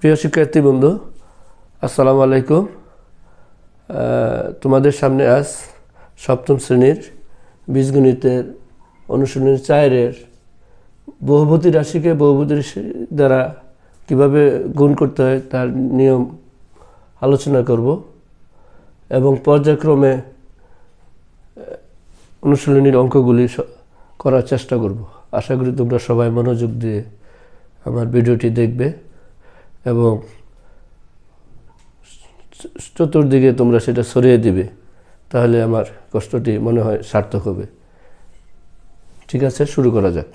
প্রিয় শিক্ষার্থী বন্ধু, আসসালামু আলাইকুম। তোমাদের সামনে আজ সপ্তম শ্রেণির বীজগণিতের অনুশীলনী চায়ের বহুভূতি রাশিকে বহুভূতি রাশি দ্বারা কীভাবে গুণ করতে হয় তার নিয়ম আলোচনা করব এবং পর্যায়ক্রমে অনুশীলনীর অঙ্কগুলি করার চেষ্টা করব। আশা করি তোমরা সবাই মনোযোগ দিয়ে আমার ভিডিওটি দেখবে। এবং চতুর্দিকে তোমরা সেটা সরিয়ে দিবে, তাহলে আমার কষ্টটি মনে হয় সার্থক হবে। ঠিক আছে, শুরু করা যাক।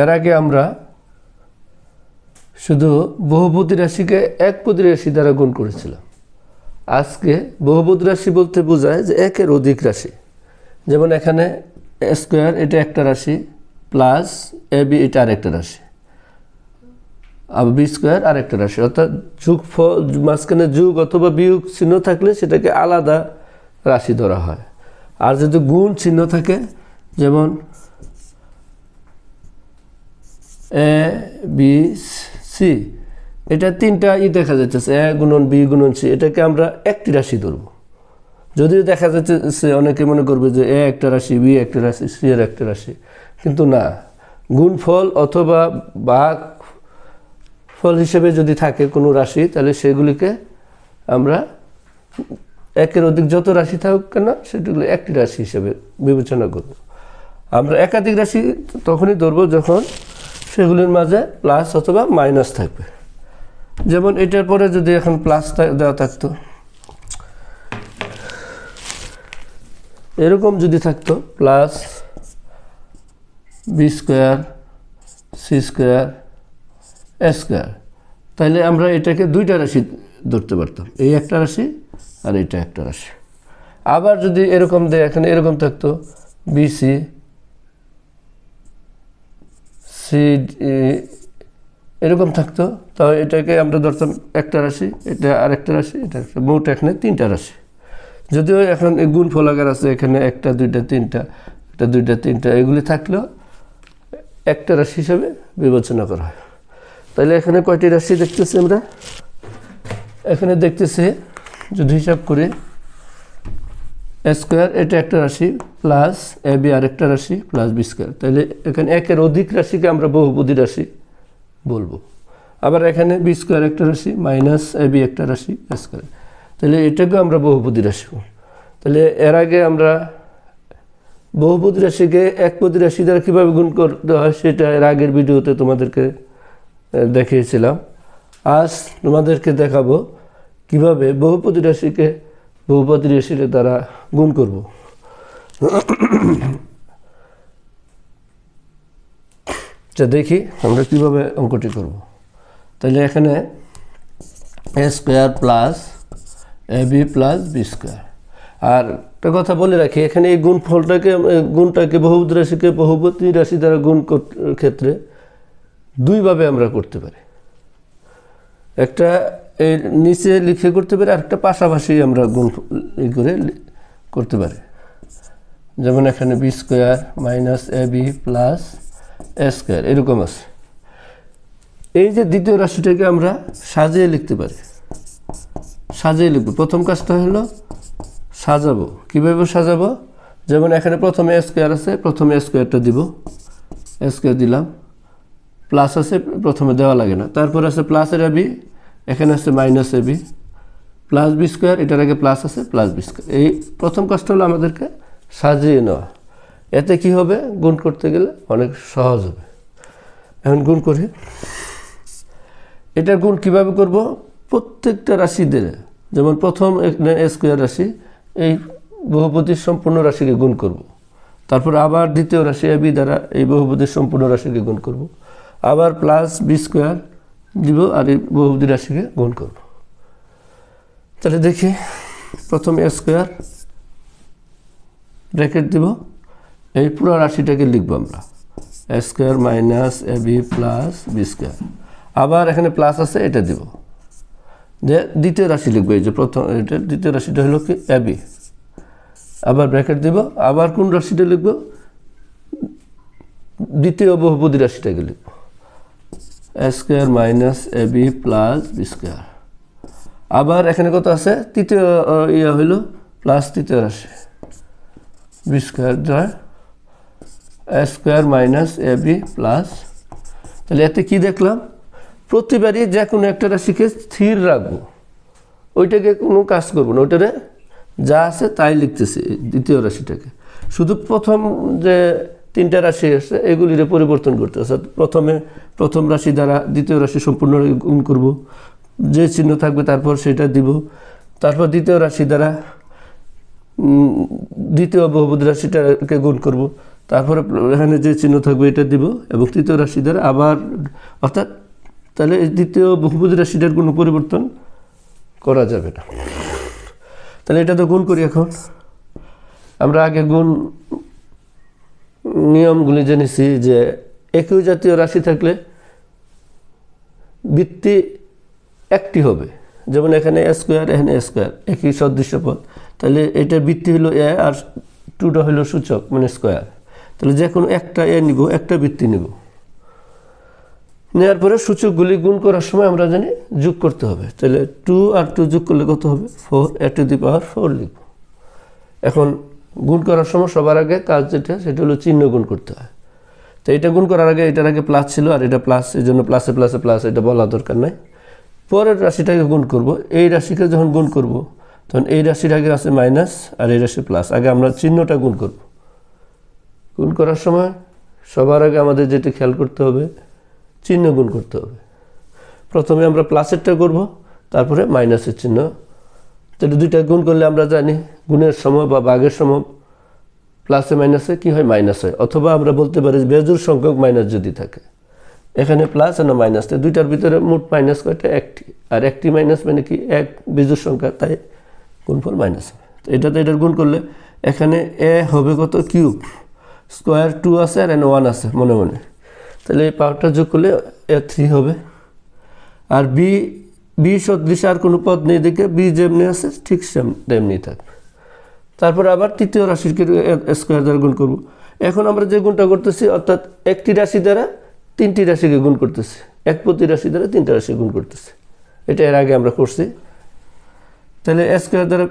এর আগে আমরা শুধু বহুপতি রাশিকে এক পতি রাশি দ্বারা গুণ করেছিলাম। আজকে বহুপতি রাশি বলতে বোঝায় যে একের অধিক রাশি। যেমন এখানে স্কোয়ার, এটা একটা রাশি, প্লাস এ, বি, এটা আরেকটা রাশি। আর বি স্কোয়ার আরেকটা রাশি। অর্থাৎ যুগ ফল মাঝখানে যুগ অথবা বিয়োগ চিহ্ন থাকলে সেটাকে আলাদা রাশি ধরা হয়। আর যদি গুণ চিহ্ন থাকে, যেমন এ, বি, সি, এটা তিনটা ই দেখা যাচ্ছে এ গুণন বি গুণন সি, এটাকে আমরা একটি রাশি ধরবো। যদিও দেখা যাচ্ছে অনেকে মনে করবে যে এ একটা রাশি, বি একটা রাশি, সি এর একটা রাশি। কিন্তু না গুণফল অথবা বাঘ ফল হিসেবে যদি থাকে কোনো রাশি, তাহলে সেগুলিকে আমরা একের অধিক যত রাশি থাকুক কেন, সেগুলো একটি রাশি হিসেবে বিবেচনা করব। আমরা একাধিক রাশি তখনই ধরবো যখন সেগুলির মাঝে প্লাস অথবা মাইনাস থাকবে। যেমন এটার পরে যদি এখন প্লাস দেওয়া থাকতো। এরকম যদি থাকতো plus B square C square A square তাহলে আমরা এটাকে দুইটা রাশি ধরতে পারতাম, এই একটা রাশি আর এটা একটা রাশি। আবার যদি এরকম দেয় এখানে এরকম থাকতো বিসি সি এরকম থাকতো তাহলে এটাকে আমরা ধরতাম একটা রাশি, এটা আরেকটা রাশি, এটা মোট এখানে তিনটা রাশি। যদিও এখন গুণ ফলাকার আছে, এখানে একটা, দুইটা, তিনটা, একটা, দুইটা, তিনটা, এগুলি থাকলেও একটা রাশি হিসাবে বিবেচনা করা হয়। তাহলে এখানে কয়টি রাশি দেখতেছি আমরা? এখানে দেখতেছি, যদি হিসাব করি স্কোয়ার এটা একটা রাশি প্লাস এ বি আর একটা রাশি প্লাস বি স্কোয়ার তাহলে এখানে একের অধিক রাশিকে আমরা বহুপদী রাশি বলব। আবার এখানে বি স্কোয়ার একটা রাশি মাইনাস এ বি একটা রাশি স্কোয়ার তাহলে এটাকেও আমরা বহুপদী রাশি। তাহলে এর আগে আমরা বহুপদী রাশিকে একপদী রাশি দ্বারা কীভাবে গুণ করতে হয় সেটা এর আগের ভিডিওতে তোমাদেরকে দেখিয়েছিলাম। আজ তোমাদেরকে দেখাবো কীভাবে বহুপদী রাশিকে বহুপদী রাশির দ্বারা গুণ করব। আচ্ছা দেখি আমরা কীভাবে অঙ্কটি করব। তাহলে এখানে A square plus A B plus B square আর একটা কথা বলে রাখি, এখানে এই গুণ ফলটাকে গুণটাকে বহুপতি রাশিকে বহুপতি রাশি দ্বারা গুণ ক্ষেত্রে দুইভাবে আমরা করতে পারি। একটা এর নিচে লিখে করতে পারি আর একটা পাশাপাশি আমরা গুণ ই করে করতে পারি। যেমন এখানে B square minus A B plus A square এরকম আছে। এই যে দ্বিতীয় রাশিটাকে আমরা সাজিয়ে লিখতে পারি। সাজিয়ে লিখব। প্রথম কাজটা হলো সাজাবো। কীভাবে সাজাবো? যেমন এখানে প্রথমে স্কোয়ার আছে, প্রথমে স্কোয়ারটা দিব। স্কোয়ার দিলাম। প্লাস আছে, প্রথমে দেওয়া লাগে না। তারপর আছে প্লাসের এবি এখানে আছে minus AB plus B square এটার আগে প্লাস আছে প্লাস বি স্কোয়ার এই প্রথম কাজটা হলো আমাদেরকে সাজিয়ে নেওয়া। এতে কি হবে? গুণ করতে গেলে অনেক সহজ হবে। এখন গুণ করি। এটার গুণ কীভাবে করব? প্রত্যেকটা রাশিদের, যেমন প্রথম স্কোয়ার রাশি, এই বহুপতির সম্পূর্ণ রাশিকে গুণ করব। তারপর আবার দ্বিতীয় রাশি এবি দ্বারা এই বহুপতির সম্পূর্ণ রাশিকে গুণ করব। আবার প্লাস বি স্কোয়ার দিব আর এই বহুপতি রাশিকে গুণ করব। তাহলে দেখি, প্রথম এ স্কোয়ার ব্র্যাকেট দিব। এই পুরো রাশিটাকে লিখব আমরা। Square minus A B plus B square আবার এখানে প্লাস আছে, এটা দিব। যে দ্বিতীয় রাশি লিখবে, এই যে প্রথম, এটা দ্বিতীয় রাশিটা হলো কি? এ বি আবার ব্র্যাকেট দিব, আবার কোন রাশিটা লিখব? দ্বিতীয় বহুপদী রাশিটাকে লিখব। A square minus A B plus B square আবার এখানে কত আছে? তৃতীয় ইয়া হইল প্লাস তৃতীয় রাশি। বি স্কোয়ার যায় A square minus A B plus তাহলে এতে কি দেখলাম? প্রতিবারই যে কোনো একটা রাশিকে স্থির রাখব। ওইটাকে কোনো কাজ করব না। ওইটারে যা আছে তাই লিখতেছি দ্বিতীয় রাশিটাকে শুধু প্রথম যে তিনটা রাশি আছে, এগুলিরে পরিবর্তন করতে অর্থাৎ প্রথমে প্রথম রাশি দ্বারা দ্বিতীয় রাশি সম্পূর্ণ গুণ করব। যে চিহ্ন থাকবে তারপর সেটা দিব। তারপর দ্বিতীয় রাশি দ্বারা দ্বিতীয় বহুপদী রাশিটাকে গুণ করব। তারপরে এখানে যে চিহ্ন থাকবে এটা দিব এবং তৃতীয় রাশি দ্বারা আবার অর্থাৎ তাহলে দ্বিতীয় বহুপদী রাশিটার কোনো পরিবর্তন করা যাবে না। তাহলে এটা তো গুণ করি এখন। আমরা আগে গুণ নিয়মগুলি জেনেছি যে একই জাতীয় রাশি থাকলে বৃত্তি একটি হবে। যেমন এখানে এ স্কোয়ার এখানে এ স্কোয়ার একই সদৃশ্য পদ তাহলে এটা বৃত্তি হলো এ আর টুটা হলো সূচক মানে স্কোয়ার তাহলে যে কোনো একটা এ নিব, একটা বৃত্তি নিব। নেওয়ার পরে সূচকগুলি গুণ করার সময় আমরা জানি যোগ করতে হবে। তাহলে টু আর টু যোগ করলে কত হবে? Four A to the power four লিখব। এখন গুণ করার সময় সবার আগে কাজ যেটা, সেটা হলো চিহ্ন গুণ করতে হয়। তো এটা গুণ করার আগে এটার আগে প্লাস ছিল, আর এটা প্লাস এই জন্য প্লাসে প্লাসে প্লাস এটা বলা দরকার নাই। পরের রাশিটাকে গুণ করব। এই রাশিকে যখন গুণ করব, তখন এই রাশির আগে আছে মাইনাস আর এই রাশি প্লাস আগে আমরা চিহ্নটা গুণ করব। গুণ করার সময় সবার আগে আমাদের যেটি খেয়াল করতে হবে চিহ্ন গুণ করতে হবে। প্রথমে আমরা প্লাসেরটা করব, তারপরে মাইনাসের চিহ্ন। তাহলে দুইটা গুণ করলে আমরা জানি গুণের সময় বা বাঘের সময় প্লাসে মাইনাসে কি হয়? মাইনাস হয় অথবা আমরা বলতে পারি বেজুর সংখ্যক মাইনাস যদি থাকে। এখানে প্লাস আর মাইনাস তাই দুইটার ভিতরে মোট মাইনাস কয়টা? একটি। আর একটি মাইনাস মানে কি? এক বিজুর সংখ্যা, তাই গুণফল মাইনাস হবে তো এটাতে এটার গুণ করলে এখানে এ হবে কত? কিউব স্কোয়ার টু আছে আর এন ওয়ান আছে, মনে মনে। তাহলে এই পাওয়ারটা যোগ করলে এ থ্রি হবে। আর বি বি সদৃশ আর কোনো পদ নেই দেখে বি যেমনি আছে, ঠিক তেমনি থাকবে। তারপরে আবার তৃতীয় রাশিকে স্কোয়ার দ্বারা গুণ করব। এখন আমরা যে গুণটা করতেছি, অর্থাৎ একটি রাশি দ্বারা তিনটি রাশিকে গুণ করতেছি। এক প্রতি রাশি দ্বারা তিনটা রাশি গুণ করতেছি। এটা এর আগে আমরা করছি। তাহলে স্কোয়ার দ্বারা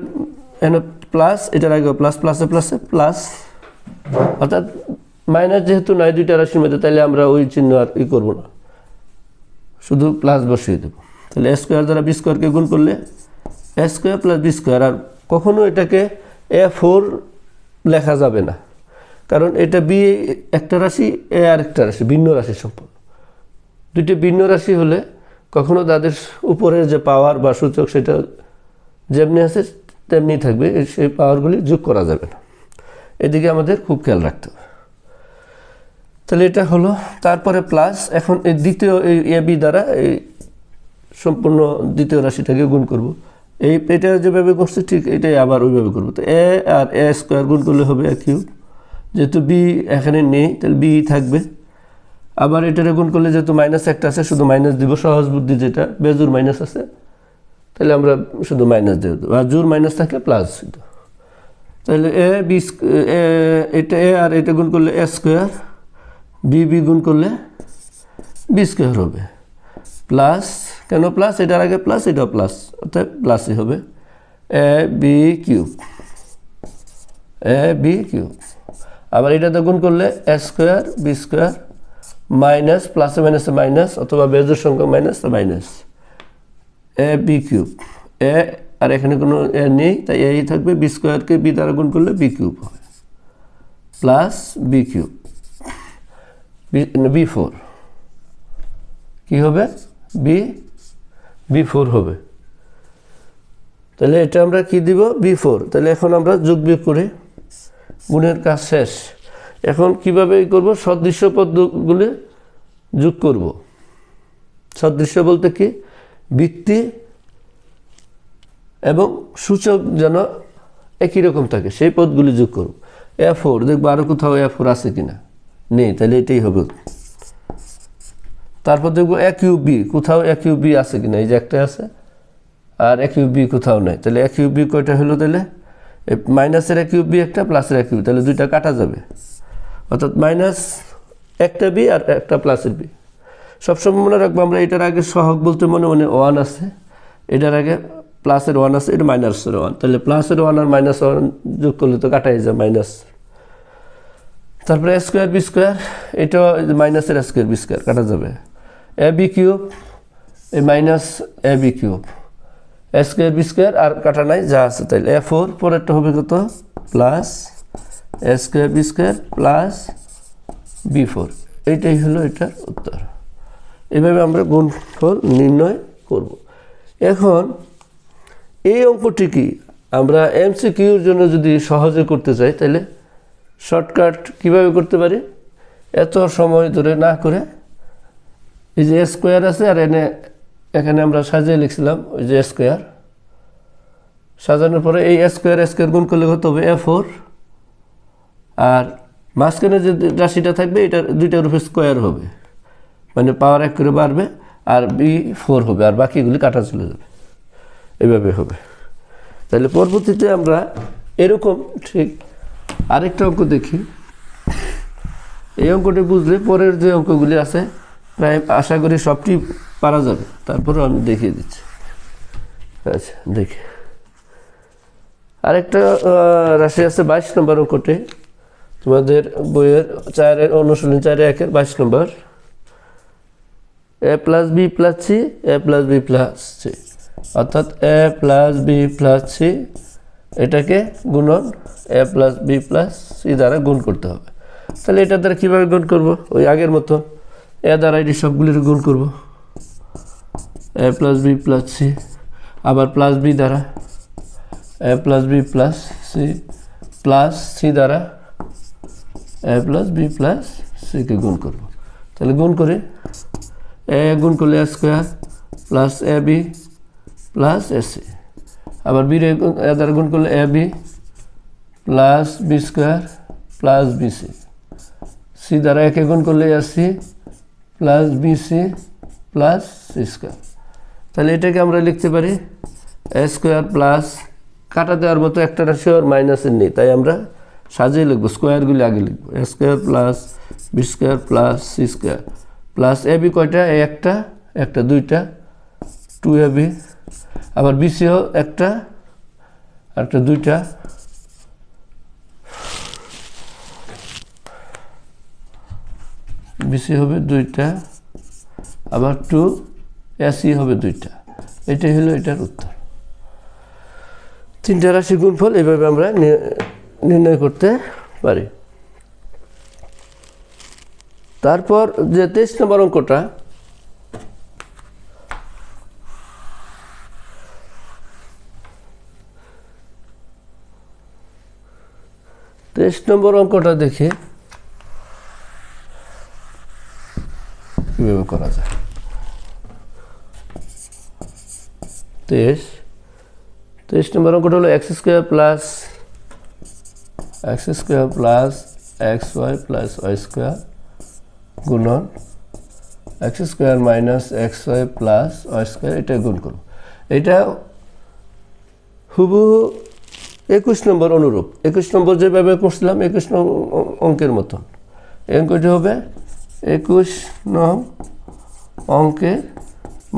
এন প্লাস এটার আগে প্লাস প্লাসে প্লাসে প্লাস অর্থাৎ মাইনাস যেহেতু নয়, দুইটা রাশির মধ্যে, তাহলে আমরা ওই চিহ্ন আর ই করব না। শুধু প্লাস বসিয়ে দেবো। তাহলে এ স্কোয়ার দ্বারা বি স্কোয়ারকে গুণ করলে A square plus B square আর কখনও এটাকে এ ফোর লেখা যাবে না। কারণ এটা বি একটা রাশি এ আর একটা রাশি, ভিন্ন রাশি সম্পূর্ণ দুইটি ভিন্ন রাশি হলে কখনো তাদের উপরের যে পাওয়ার বা সূচক সেটা যেমনি আছে, তেমনি থাকবে, সেই পাওয়ারগুলি যোগ করা যাবে না। এদিকে আমাদের খুব খেয়াল রাখতে হবে। তাহলে এটা হলো, তারপরে প্লাস এখন এই দ্বিতীয় এই এ, বি দ্বারা এই সম্পূর্ণ দ্বিতীয় রাশিটাকে গুণ করব। এই, এটা যেভাবে করছে ঠিক এটাই আবার ওইভাবে করব। তো এ আর এ স্কোয়ার গুণ করলে হবে এ কিউব। যেহেতু বি এখানে নেই, তাহলে বি থাকবে। আবার এটারে গুণ করলে যেহেতু মাইনাস একটা আছে, শুধু মাইনাস দিব, সহজ বুদ্ধি যেটা, বেজুর মাইনাস আছে। তাহলে আমরা শুধু মাইনাস দিয়ে দেবো। আর জোর মাইনাস থাকলে প্লাস তাহলে এ, বি এটা এ আর এটা গুণ করলে এ স্কোয়ার বি বি গুণ করলে বি স্কোয়ার হবে। প্লাস, কেন প্লাস? এটার আগে প্লাস, এটাও প্লাস। অর্থাৎ প্লাসই হবে। A B cube. A B cube. আবার এটাতে গুণ করলে A square, B square minus, প্লাসে মাইনাসে মাইনাস, অথবা বেজোর সংখ্যা minus minus. A B cube. A, আর এখানে কোনো এ নেই, তাই এই থাকবে বি স্কোয়ারকে বি দ্বারা গুণ করলে বি কিউব হবে। Plus B cube. B four কী হবে? বি বি ফোর হবে। তাহলে এটা আমরা কি দিব? বি ফোর তাহলে এখন আমরা যোগ বিয়োগ করে। গুণের কাজ শেষ। এখন কীভাবে করব? সদৃশ্য পদগুলি যোগ করব। সদৃশ্য বলতে কি? বৃত্তি এবং সূচক যেন একই রকম থাকে। সেই পদগুলি যোগ করব। এ ফোর দেখব আরও কোথাও এ ফোর আছে কিনা। নেই, তাহলে এটাই হবে। তারপর দেখব এক ইউ বি কোথাও এক ইউ বি আছে কি না এই যে একটা আছে, আর এক ইউ বি কোথাও নাই। তাহলে এক ইউ বি কয়টা হলো তাহলে? মাইনাসের এক ইউ বি একটা প্লাসের এক ইউ তাহলে দুইটা কাটা যাবে। অর্থাৎ মাইনাস একটা বি আর একটা প্লাসের বি সবসময় মনে রাখব আমরা এটার আগে সহগ বলতে মনে মনে ওয়ান আছে। এটার আগে প্লাসের ওয়ান আছে, এটা মাইনাসের ওয়ান তাহলে প্লাসের ওয়ান আর মাইনাস ওয়ান যোগ করলে তো কাটাই যায় মাইনাস। তারপরে স্কোয়ার বি স্কোয়ার এটা মাইনাসের স্কোয়ার বি স্কোয়ার কাটা যাবে। A B cube A minus A B cube A square B square আর কাটা নাই, যা আছে তাইলে। এ ফোর পরেরটা হবে কত? Plus A square B square plus B four এইটাই হলো এটার উত্তর। এভাবে আমরা গুণফল নির্ণয় করব। এখন, এই অঙ্কটি কি? আমরা এমসিকিউর জন্য যদি সহজে করতে চাই তাহলে শর্টকাট কীভাবে করতে পারি? এত সময় ধরে না করে। এই যে স্কোয়ার আছে আর এনে এখানে আমরা সাজিয়ে লিখছিলাম, ওই যে স্কোয়ার। সাজানোর পরে এই স্কোয়ার স্কোয়ার গুণ করলে কত হবে? এ ফোর। আর মাঝখানে যে রাশিটা থাকবে এটা দুইটার উপরে স্কোয়ার হবে। মানে পাওয়ার এক করে বাড়বে আর বি ফোর হবে, আর বাকিগুলি কাটা চলে যাবে। এভাবে হবে। তাহলে পরবর্তীতে আমরা এরকম ঠিক আরেকটা অঙ্ক দেখি। এই অঙ্কটি বুঝলে পরের যে অঙ্কগুলি আছে, প্রায় আশা করি সবটি পারা যাবে। তারপরেও আমি দেখিয়ে দিচ্ছি। আচ্ছা দেখি। আরেকটা রাশি আছে বাইশ নম্বর অঙ্কটি। তোমাদের বইয়ের চারের অনুশীলন চারে একের বাইশ নম্বর। A plus B plus C, A plus B plus C. অর্থাৎ A plus B plus C এটাকে গুণন A plus B plus C দ্বারা গুণ করতে হবে। তাহলে এটা দ্বারা কীভাবে গুণ করব? ওই আগের মতো এ দ্বারা এটি সবগুলির গুণ করব। A plus B plus C আবার প্লাস বি দ্বারা। A plus B plus C plus C দ্বারা এ প্লাস বি প্লাস সিকে গুণ করব। তাহলে গুণ করে। এ গুণ করলে A square plus A B plus A C আবার বি দ্বারা গুণ করলে A B plus B square plus B C দ্বারা একে গুণ করলে A C plus B C plus C square তাহলে এটাকে আমরা লিখতে পারি এ স্কোয়ার প্লাস কাটা দেওয়ার মতো একটা রাশি আর মাইনাসের নেই। তাই আমরা সাজিয়ে লিখব স্কোয়ারগুলি আগে লিখব। A square plus B square plus C square plus A B কয়টা? একটা একটা দুইটা। টু এ বি আবার বিসিও একটা একটা দুইটা। বিসি হবে দুইটা, আবার টু, এসি হবে দুইটা। এটাই হলো এটার উত্তর। তিনটা রাশি গুণফল এইভাবে আমরা নির্ণয় করতে পারি। তারপর যে তেইশ নম্বর অঙ্কটা তেইশ নম্বর অঙ্কটা দেখে। কীভাবে করা যায়? তেইশ। তেইশ নম্বর অঙ্কটা হলো X square plus X square plus X Y plus Y square গুণন X square minus X Y plus Y square এটা গুণ করব। এটা হুবহু একুশ নম্বর অনুরূপ। একুশ নম্বর যেভাবে করছিলাম একুশ অঙ্কের মতন। অঙ্কটি হবে একুশ নং অঙ্কের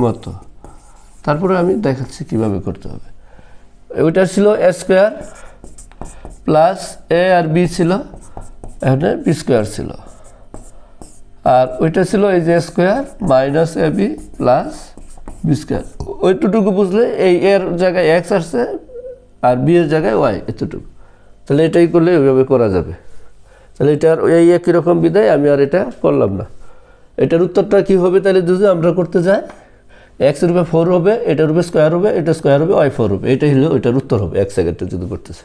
মতো। তারপরে আমি দেখাচ্ছি কীভাবে করতে হবে। ওইটা ছিল এ স্কোয়ার প্লাস এ আর বি ছিল, এখানে বি স্কোয়ার ছিল। আর ওইটা ছিল এই যে square minus A B plus B square ওইটুকু বুঝলে এই এর জায়গায় এক্স আসছে আর বি এর জায়গায় ওয়াই, এতটুকু। তাহলে এটাই করলে ওইভাবে করা যাবে। তাহলে এটার এই একই রকম বিদায় আমি আর এটা করলাম না। এটার উত্তরটা কি হবে তাহলে যদি আমরা করতে যাই। এক্স রূপে ফোর হবে এটার রূপে স্কোয়ার হবে, এটা স্কোয়ার হবে ওয়াই ফোর হবে। এটাই হলো, এটার উত্তর হবে এক সেকেন্ডে যদি করতেছে।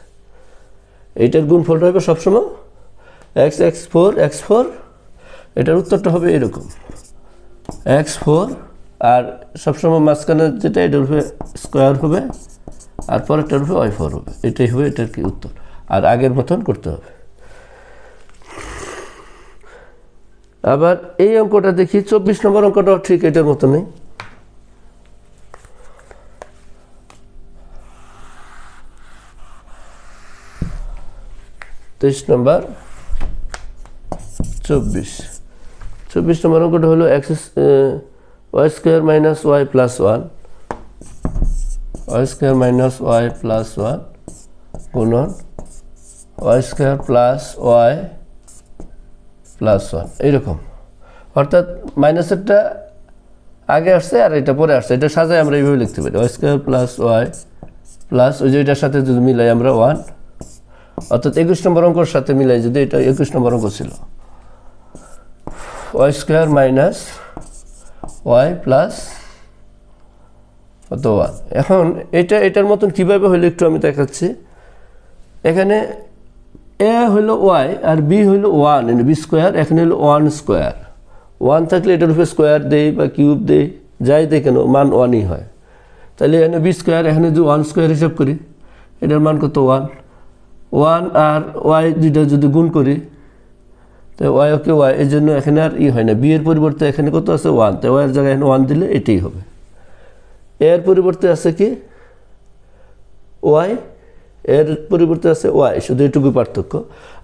এইটার গুণ গুণফলটা হবে সবসময় X X four X four এটার উত্তরটা হবে এরকম। এক্স ফোর আর সবসময় মাঝখানে যেটা, এটার স্কোয়ার হবে আর পরেরটার উপরে ওয়াই ফোর হবে। এটাই হবে, এটার কি উত্তর? আর আগের মতন করতে হবে। আবার এই অঙ্কটা দেখি, চব্বিশ নম্বর অঙ্কটাও ঠিক এটার মতো নেই তেইশ নম্বর, চব্বিশ। চব্বিশ নম্বর অঙ্কটা হলো X Y square minus Y plus one. Y square minus Y plus one গুণন Y square plus Y plus one এইরকম। অর্থাৎ মাইনাস মাইনাসেরটা আগে আসছে আর এটা পরে আসছে। এটা সাজায় আমরা এইভাবে লিখতে পারি। Y square plus Y plus ওই যে এটার সাথে যদি মিলাই আমরা ওয়ান অর্থাৎ একুশ নম্বর অঙ্কর সাথে মিলাই যদি এটা একুশ নম্বর অঙ্ক ছিল। Y square minus Y plus one এখন এটা, এটার মতন কীভাবে হলো একটু আমি দেখাচ্ছি। এখানে এ হলো ওয়াই আর বি হলো ওয়ান বি স্কোয়ার, এখানে হলো ওয়ান স্কোয়ার। ওয়ান থাকলে এটার উপরে স্কোয়ার দেই বা কিউব দেই, যাই দেই কেন, মান ওয়ানই হয়। তাহলে এখানে বি স্কোয়ার, এখানে যদি ওয়ান স্কোয়ার হিসাব করি, এটার মান কত? ওয়ান। ওয়ান আর ওয়াই দুইটা যদি গুণ করি, তো ওয়াই ওকে ওয়াই এই জন্য এখানে আর ই হয় না। বি এর পরিবর্তে এখানে কত আছে? ওয়ান। তো ওয়াইয়ের জায়গায় এখানে ওয়ান দিলে এটাই হবে। এর পরিবর্তে আছে কি? ওয়াই। এর পরিবর্তে আছে ওয়াই, শুধু এটুকু পার্থক্য।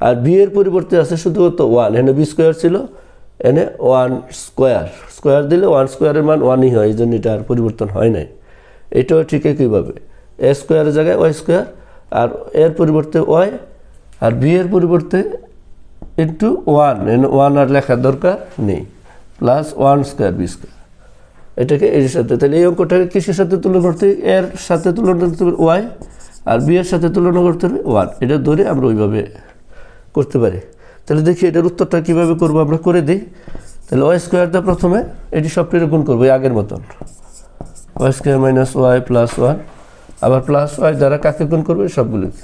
আর বি এর পরিবর্তে আছে শুধুমাত্র ওয়ান। এনে বি স্কোয়ার ছিল এনে ওয়ান স্কোয়ার। স্কোয়ার দিলে ওয়ান স্কোয়ারের মান ওয়ানই হয়, এই জন্য এটা আর পরিবর্তন হয় নাই। এটাও ঠিক একইভাবে এ স্কোয়ারের জায়গায় ওয়াই স্কোয়ার, আর এর পরিবর্তে ওয়াই, আর বি এর পরিবর্তে ইন্টু ওয়ান। ওয়ান আর লেখার দরকার নেই। Plus one square B square. এটাকে এর সাথে, তাহলে এই অঙ্কটাকে কিসের সাথে তুলনা করতে? এর সাথে তুলনা করতে হবে ওয়াই, আর বি এর সাথে তুলনা করতে হবে ওয়ান। এটা ধরে আমরা ওইভাবে করতে পারি। তাহলে দেখি এটার উত্তরটা কীভাবে করব আমরা? করে দিই। তাহলে ওয়াই স্কোয়ারটা প্রথমে এটি সবটির গুণ করব আগের মতন। Y square minus Y plus one. আবার প্লাস ওয়াই দ্বারা কাকে গুণ করবে? সবগুলিকে।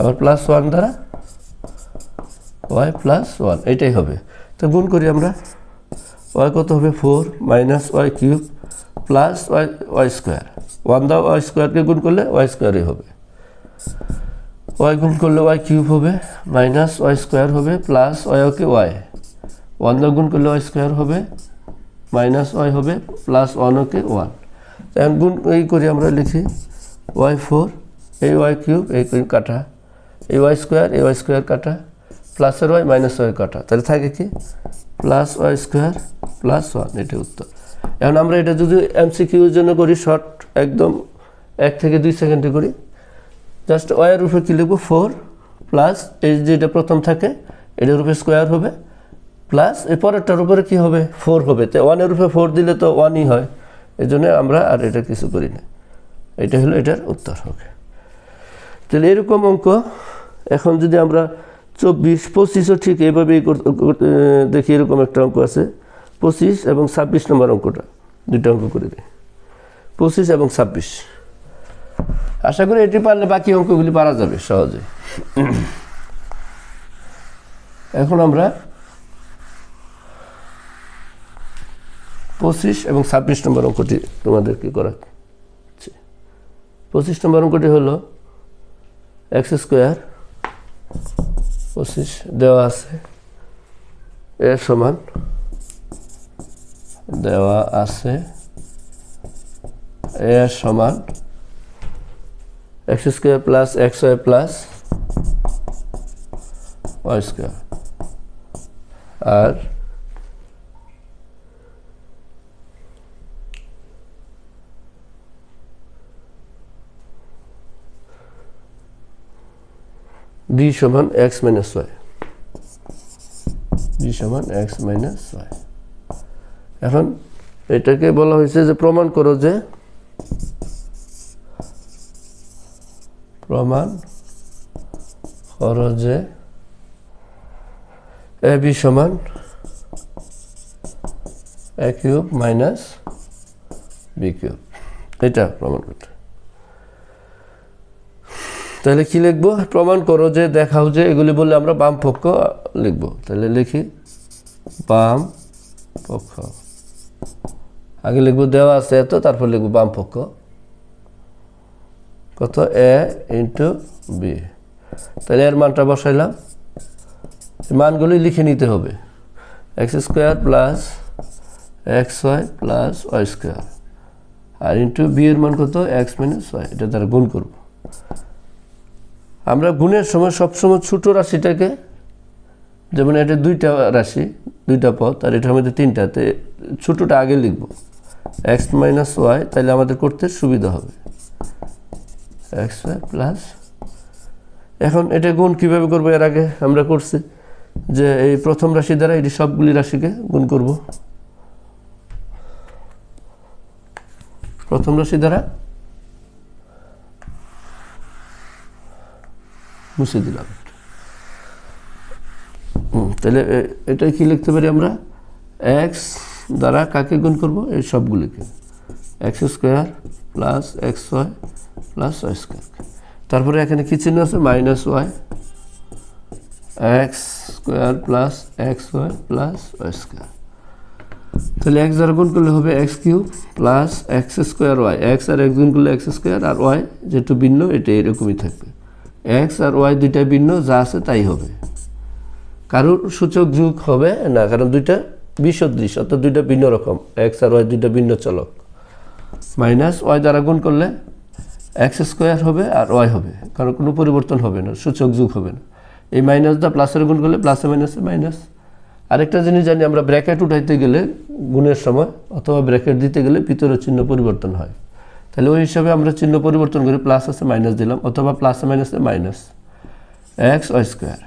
আবার প্লাস ওয়ান দ্বারা ওয়াই প্লাস ওয়ান এটাই হবে। তো গুণ করি আমরা। ওয়াই কত হবে? Four minus Y cube plus Y Y square one দা ওয়াই স্কোয়ারকে গুণ করলে ওয়াই স্কোয়ারই হবে। ওয়াই গুণ করলে ওয়াই কিউব হবে মাইনাস ওয়াই স্কোয়ার হবে plus Y okay Y one দা গুণ করলে ওয়াই স্কোয়ার হবে মাইনাস ওয়াই হবে প্লাস ওয়ান ওকে ওয়ান এখন গুণ, এই করি আমরা লিখি। ওয়াই ফোর এই ওয়াই কিউব এই করি কাটা। এই ওয়াই স্কোয়ার এই ওয়াই স্কোয়ার কাটা। প্লাসের ওয়াই মাইনাস ওয়াই কাটা। তাহলে থাকে কি? Plus Y square plus one এটা উত্তর। এখন আমরা এটা যদি এমসিকিউর জন্য করি শর্ট একদম এক থেকে দুই সেকেন্ডে করি জাস্ট ওয়াইয়ের উপরে কী লিখব? ফোর প্লাস এই যেটা প্রথম থাকে, এটার উপরে স্কোয়ার হবে প্লাস এই পরেরটার উপরে কী হবে? ফোর হবে। তো ওয়ানের উপরে ফোর দিলে তো ওয়ানই হয়। এই জন্য আমরা আর এটা কিছু করি না। এটা হলো এটার উত্তর ওকে তাহলে এরকম অঙ্ক। এখন যদি আমরা চব্বিশ, পঁচিশও ঠিক এইভাবেই কর- কর- দেখি এরকম একটা অঙ্ক আছে। পঁচিশ এবং ছাব্বিশ নম্বর অঙ্কটা, দুইটা অঙ্ক করে দিই। পঁচিশ এবং ছাব্বিশ। আশা করি এটি পারলে বাকি অঙ্কগুলি পারা যাবে সহজে। এখন আমরা পঁচিশ এবং ছাব্বিশ নম্বর অঙ্কটি তোমাদেরকে করাচ্ছি। পঁচিশ নম্বর অঙ্কটি হলো এক্স স্কোয়ার পঁচিশ দেওয়া আছে। এ সমান দেওয়া আছে। এ সমান X square plus X Y plus Y square. আর ডি সমান এক্স মাইনাস ওয়াই ডি সমান এক্স মাইনাস ওয়াই এখন এটাকে বলা হয়েছে যে প্রমাণ করো যে প্রমাণ করো যে এ বি সমান A cube minus B cube এটা প্রমাণ করতে। তাহলে কি লিখব? প্রমাণ করো যে, দেখাও যে, এগুলি বললে আমরা বাম পক্ষ লিখব। তাহলে লিখি, বাম পক্ষ। আগে লিখব দেওয়া আছে এত, তারপর লিখব বাম পক্ষ। কত? এ ইন্টু বি তাহলে এর মানটা বসাইলাম। মানগুলি লিখে নিতে হবে। X square plus X Y plus Y square আর ইন্টু বি এর মান কত? এক্স মাইনাস ওয়াই এটা দ্বারা গুণ করব। আমরা গুণের সময় সবসময় ছোটো রাশিটাকে, যেমন এটা দুইটা রাশি, দুইটা পদ আর এটার মধ্যে তিনটাতে ছোটোটা আগে লিখব। এক্স মাইনাস ওয়াই তাহলে আমাদের করতে সুবিধা হবে। এক্স ওয়াই প্লাস এখন এটা গুণ কীভাবে করব এর আগে আমরা করছি, যে এই প্রথম রাশি দ্বারা এটি সবগুলি রাশিকে গুণ করব। প্রথম রাশি দ্বারা মুছে দিলাম। তাহলে এ- এটাই কি লিখতে পারি আমরা? এক্স দ্বারা কাকে গুণ করব? এই সবগুলিকে। X square plus X Y plus Y square তারপরে এখানে কি চিহ্ন আছে? Minus Y X square plus X Y plus Y square তাহলে এক্স দ্বারা গুণ করলে হবে X cube plus X square Y X আর এক্স গুণ করলে এক্স স্কোয়ার আর ওয়াই যেহেতু ভিন্ন, এটা এরকমই থাকবে। এক্স আর ওয়াই দুইটা ভিন্ন, যা আছে তাই হবে। কারোর সূচক যুগ হবে না, কারণ দুইটা বিসদৃশ, অর্থাৎ দুইটা ভিন্ন রকম। এক্স আর ওয়াই দুইটা ভিন্ন চলক। মাইনাস ওয়াই দ্বারা গুণ করলে এক্স স্কোয়ার হবে আর ওয়াই হবে, কারণ কোনো পরিবর্তন হবে না, সূচক যুগ হবে না। এই মাইনাস দা প্লাসের গুণ করলে প্লাসে মাইনাসে মাইনাস। আরেকটা জিনিস জানি, আমরা ব্র্যাকেট উঠাইতে গেলে গুণের সময় অথবা ব্র্যাকেট দিতে গেলে ভিতরের চিহ্ন পরিবর্তন হয়। তাহলে ওই হিসাবে আমরা চিহ্ন পরিবর্তন করে প্লাস আছে মাইনাস দিলাম, অথবা প্লাসে মাইনাসে মাইনাস এক্স ওয়াই স্কোয়ার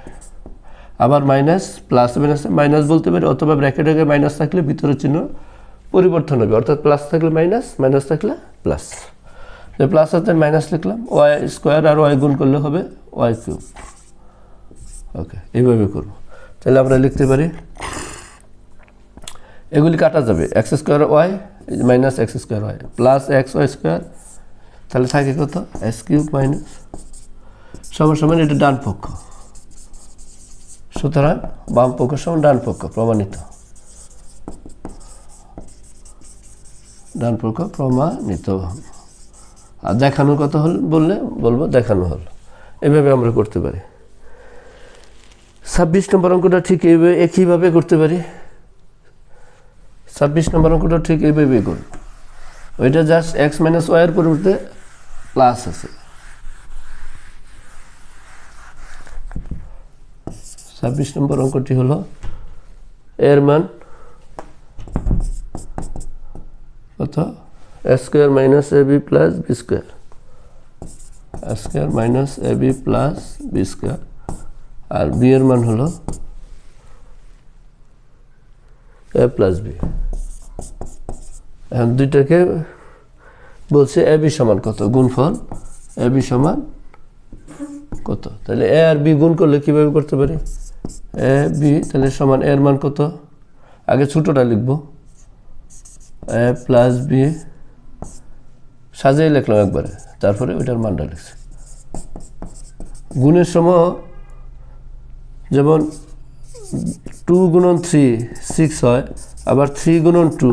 আবার মাইনাস প্লাস মাইনাসে মাইনাস বলতে পারি, অথবা ব্র্যাকেটে আগে মাইনাস থাকলে ভিতরের চিহ্ন পরিবর্তন হবে, অর্থাৎ প্লাস থাকলে মাইনাস মাইনাস থাকলে প্লাস প্লাস আছে মাইনাস লিখলাম ওয়াই স্কোয়ার আর ওয়াই গুণ করলে হবে ওয়াই কিউব ওকে এইভাবে করব। তাহলে আমরা লিখতে পারি, এগুলি কাটা যাবে X square Y minus X square Y plus X Y square তাহলে থাকে কত? এক্স কিউব মাইনাস সমান সমান এটা ডান পক্ষ। সুতরাং বাম পক্ষ সমান ডান পক্ষ, প্রমাণিত। ডান পক্ষ প্রমাণিত। আর দেখানোর কথা হল বললে? বলব দেখানো হল। এভাবে আমরা করতে পারি। ছাব্বিশ নম্বর অঙ্কটা ঠিক এইভাবে, একইভাবে করতে পারি। ছাব্বিশ নম্বর অঙ্কটা ঠিক এইভাবেই করি ওইটা জাস্ট এক্স মাইনাস ওয়াইয়ের পরিবর্তে প্লাস আছে। ছাব্বিশ নম্বর অঙ্কটি হলো এর মান কত? Square minus A B plus B square square minus A B plus B square R B এর মান হলো এ প্লাস বি এখন দুইটাকে বলছে এ বি সমান কত? গুণফল এ বি সমান কত? তাহলে এ আর বি গুণ করলে কীভাবে করতে পারি? এ বি তাহলে সমান এর মান কত? আগে ছোটোটা লিখব। এ প্লাস বি সাজিয়ে লিখলাম একবারে, তারপরে ওইটার মানটা লিখছি। গুণের সময় যেমন টু গুণন থ্রি সিক্স হয়, আবার থ্রি গুণন টু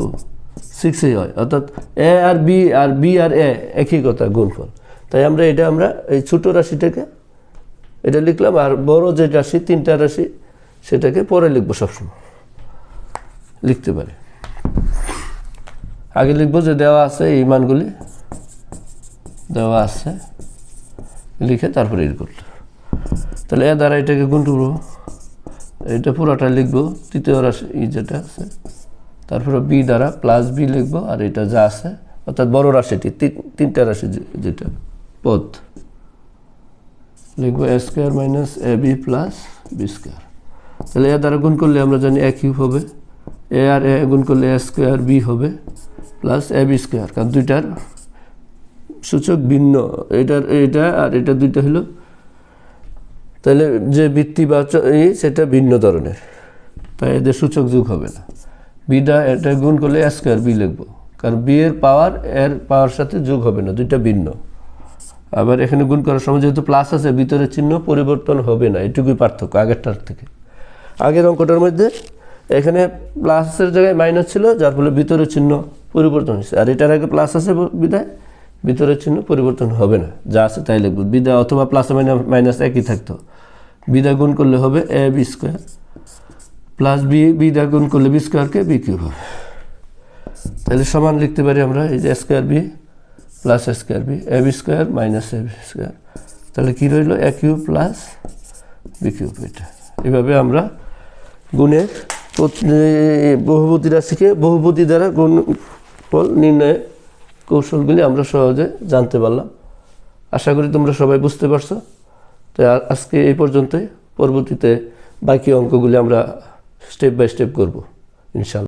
সিক্সই হয়। অর্থাৎ এ আর বি আর বি আর এ একই কথা, গুণফল। তাই আমরা এটা আমরা এই ছোটো রাশিটাকে, এটা লিখলাম, আর বড় যে রাশি, তিনটা রাশি, সেটাকে পরে লিখব সবসময়। লিখতে পারি। আগে লিখব যে দেওয়া আছে এই মানগুলি। দেওয়া আছে। লিখে তারপরে এর করল তাহলে এ দ্বারা এটাকে গুণ করব। এটা পুরোটা লিখব, তৃতীয় রাশি যেটা আছে। তারপরে বি দ্বারা প্লাস বি লিখব, আর এটা যা আছে, অর্থাৎ বড় রাশিটি তিন- তিনটা রাশি যেটা, পথ। লিখব A square minus A B plus B square তাহলে এ দ্বারা গুণ করলে আমরা জানি এ কিউব হবে। এ আর এ গুণ করলে এ স্কোয়ার বি হবে প্লাস এ বি স্কোয়ার কারণ দুইটার সূচক ভিন্ন। এটার, এটা আর এটা দুইটা হলো তাহলে যে বৃত্তি বা ই সেটা ভিন্ন ধরনের। তাই এদের সূচক যুগ হবে না। বিটা এটা গুণ করলে এ স্কোয়ার বি লিখব। কারণ বি এর পাওয়ার এর পাওয়ার সাথে যোগ হবে না, দুইটা ভিন্ন। আবার এখানে গুণ করার সময় যেহেতু প্লাস আছে ভিতরের চিহ্ন পরিবর্তন হবে না, এটুকুই পার্থক্য আগেরটার থেকে। আগের অঙ্কটার মধ্যে এখানে প্লাসের জায়গায় মাইনাস ছিল, যার ফলে ভিতরের চিহ্ন পরিবর্তন হয়েছে। আর এটার আগে প্লাস আছে বিদায় ভিতরের চিহ্ন পরিবর্তন হবে না। যা আছে তাই লিখব। বিদায় অথবা প্লাস মাইনাস একই থাকতো। বিদায় গুণ করলে হবে A B square, plus B বিদায় গুণ করলে বি স্কোয়ারকে বি কিউব হবে। তাহলে সমান লিখতে পারি আমরা এই যে square B plus square B, A B square minus A B square. তাহলে কী রইল? A cube plus B cube এটা। এভাবে আমরা গুণের বহুপতি রাশিকে বহুপতি দ্বারা গুণফল নির্ণয়ের কৌশলগুলি আমরা সহজে জানতে পারলাম। আশা করি তোমরা সবাই বুঝতে পারছ। তো আজকে এই পর্যন্তই। পরবর্তীতে বাকি অঙ্কগুলি আমরা স্টেপ বাই স্টেপ করব ইনশাল্লাহ।